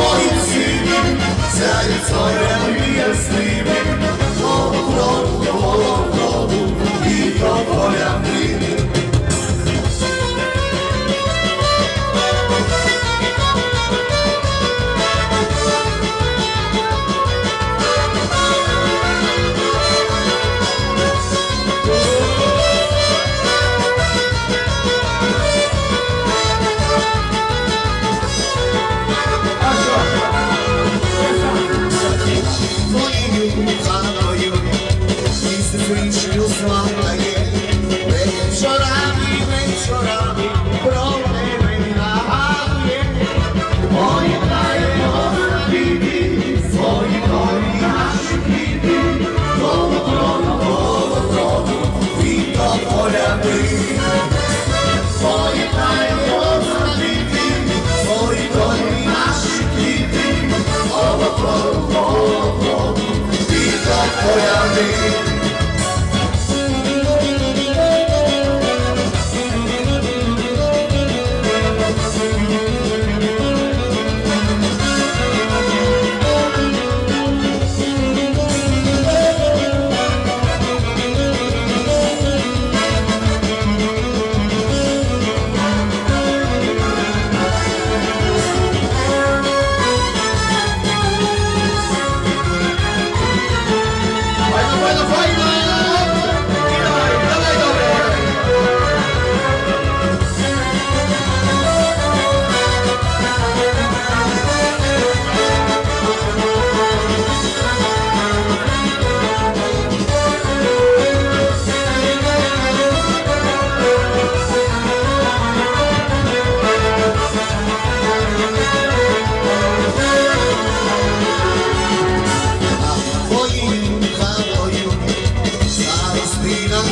Muhsin Sen плакає, вечорами, вечорами про тебе нагадує, пам'ятає тобі, свої долі наші квіти, коло трону, коло трону, від до поляки. Пам'ятає тобі, наші квіти, коло трону.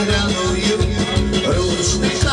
I know you, I don't know you.